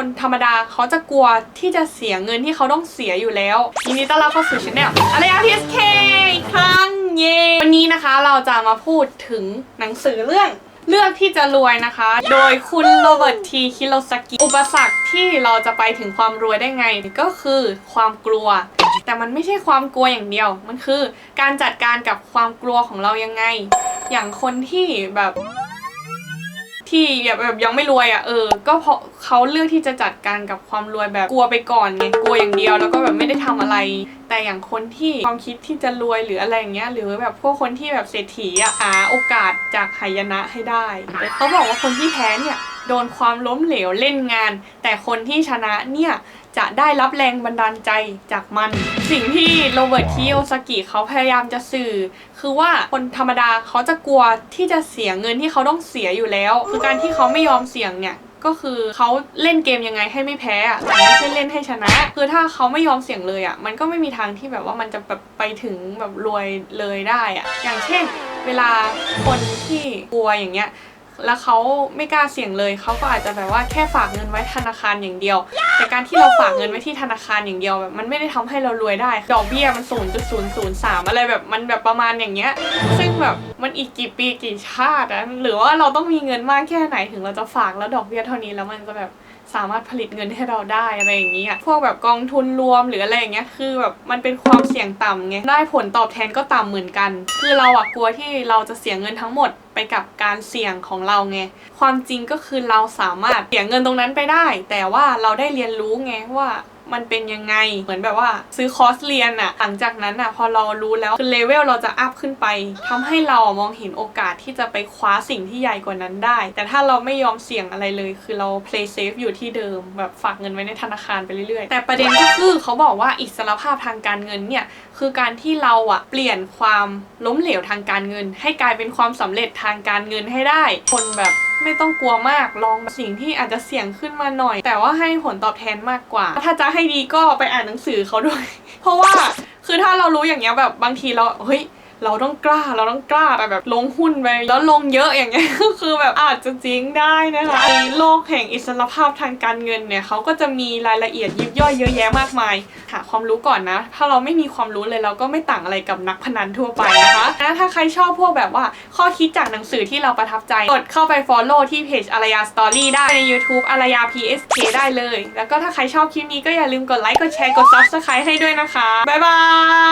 คนธรรมดาเขาจะกลัวที่จะเสียเงินที่เขาต้องเสียอยู่แล้วยินดีต้อนรับเข้าสู่ช anel อะไรอะพีเอสเคอีกครั้งเย้วันนี้นะคะเราจะมาพูดถึงหนังสือเรื่องเลือกที่จะรวยนะคะ โดยคุณโรเบิร์ตทีคิโรสกิอุปสรรคที่เราจะไปถึงความรวยได้ไงก็คือความกลัว แต่มันไม่ใช่ความกลัวอย่างเดียว มันคือการจัดการกับความกลัวของเรายังไง อย่างคนที่แบบ ที่แบบแบบยังไม่รวยอะเออ ก็เพราะเขาเลือกที่จะจัดการกับความรวยแบบกลัวไปก่อนไงกลัวอย่างเดียว แล้วก็แบบไม่ได้ทำอะไร แต่อย่างคนที่ความคิดที่จะรวยหรืออะไรอย่างเงี้ยหรือแบบพวกคนที่แบบเศรษฐีอะหาโอกาสจากหายนะให้ได้เขาบอกว่าคนที่แพ้เนี่ยโดนความล้มเหลวเล่นงาน แต่คนที่ชนะเนี่ยจะได้รับแรงบันดาลใจจากมัน สิ่งที่โรเบิร์ตคิโอซากิเขาพยายามจะสื่อ คือว่าคนธรรมดาเขาจะกลัวที่จะเสียเงินที่เขาต้องเสียอยู่แล้ว คือการที่เขาไม่ยอมเสี่ยงเนี่ย ก็คือเขาเล่นเกมยังไงให้ไม่แพ้อะแต่ไม่ใช่เล่นให้ชนะ คือถ้าเขาไม่ยอมเสี่ยงเลยอะมันก็ไม่มีทางที่แบบว่ามันจะแบบไปถึงแบบรวยเลยได้อะอย่างเช่น เวลาคนที่กลัวอย่างเงี้ย แล้วเขาไม่กล้าเสี่ยงเลย เขาก็อาจจะแบบว่าแค่ฝากเงินไว้ธนาคารอย่างเดียว แต่การที่เราฝากเงินไว้ที่ธนาคารอย่างเดียวแบบมันไม่ได้ทำให้เรารวยได้ ดอกเบี้ยมันศูนย์จุดศูนย์ศูนย์สามอะไรแบบมันแบบประมาณอย่างเงี้ย ซึ่งแบบมันอีกกี่ปีกี่ชาติอะหรือว่าเราต้องมีเงินมากแค่ไหนถึงเราจะฝากแล้วดอกเบี้ยเท่านี้แล้วมันจะแบบ สามารถผลิตเงินให้เราได้อะไรอย่างเงี้ยพวกแบบกองทุนรวมหรืออะไรอย่างเงี้ยคือแบบมันเป็นความเสี่ยงต่ำไงได้ผลตอบแทนก็ต่ำเหมือนกัน คือเราอะกลัวที่เราจะเสียเงินทั้งหมดไปกับการเสี่ยงของเราไง ความจริงก็คือเราสามารถเสียเงินตรงนั้นไปได้ แต่ว่าเราได้เรียนรู้ไงว่า มันเป็นยังไง เหมือนแบบว่า ซื้อคอร์สเรียนอะหลังจากนั้นอะพอเรารู้แล้วคือเลเวลเราจะอัพขึ้นไปทำให้เรามองเห็นโอกาสที่จะไปคว้าสิ่งที่ใหญ่กว่านั้นได้ แต่ถ้าเราไม่ยอมเสี่ยงอะไรเลย คือเรา play safe อยู่ที่เดิม แบบฝากเงินไว้ในธนาคารไปเรื่อยๆ แต่ประเด็นก็คือเขาบอกว่าอิสรภาพทางการเงินเนี่ยคือการที่เราอะเปลี่ยนความล้มเหลวทางการเงิน ให้กลายเป็นความสำเร็จทางการเงินให้ได้ คนแบบ ไม่ต้องกลัวมากลองสิ่งที่อาจจะเสี่ยงขึ้นมาหน่อย แต่ว่าให้ผลตอบแทนมากกว่า ถ้าจะให้ดีก็ไปอ่านหนังสือเขาด้วย เพราะว่าคือถ้าเรารู้อย่างเงี้ยแบบบางทีเราเฮ้ย เราต้องกล้าเราต้องกล้าแต่แบบลงหุ้นไปแล้วลงเยอะอย่างเงี้ยก็คือแบบอาจจะจริงได้นะคะในโลกแห่งอิสรภาพทางการเงินเนี่ยเขาก็จะมีรายละเอียดยิบย่อยเยอะแยะมากมายหาความรู้ก่อนนะ ถ้าเราไม่มีความรู้เลยเราก็ไม่ต่างอะไรกับนักพนันทั่วไปนะคะนะถ้าใครชอบพวกแบบว่าข้อคิดจากหนังสือที่เราประทับใจกดเข้าไป follow ที่เพจอารยาสตอรี่ได้ใน YouTube อารยา PSK ได้เลย แล้วก็ถ้าใครชอบคลิปนี้ก็อย่าลืมกดไลค์กดแชร์กด subscribe ให้ด้วยนะคะบ๊ายบาย